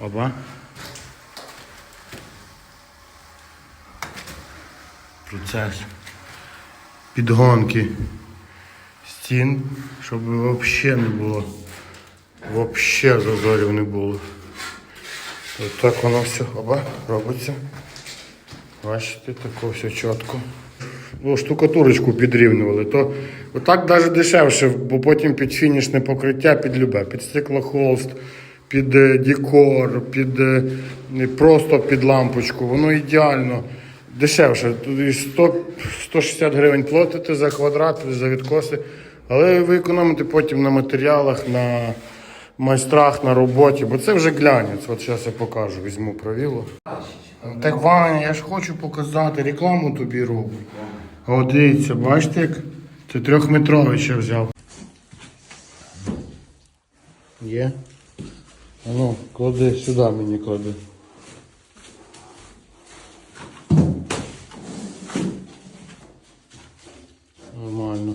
Оба. Процес підгонки стін, щоб взагалі не було. Взагалі зазорів не було. От так воно все оба, робиться. Бачите, тако все чітко. Ну, штукатурочку підрівнювали, то отак навіть дешевше, бо потім під фінішне покриття, під любе, під стеклохолст, під е, декор, під е, просто під лампочку, воно ідеально. Дешевше. Тут 100, 160 гривень платите за квадрат, за відкоси, але ви економите потім на матеріалах, на майстрах, на роботі, бо це вже глянець. От зараз я покажу, візьму правило. Так, Ваня, я ж хочу показати, рекламу тобі роблю. О, дивіться, бачите, як це трьохметровий ще взяв. Є. А Ну, клади сюди мені клади. Нормально.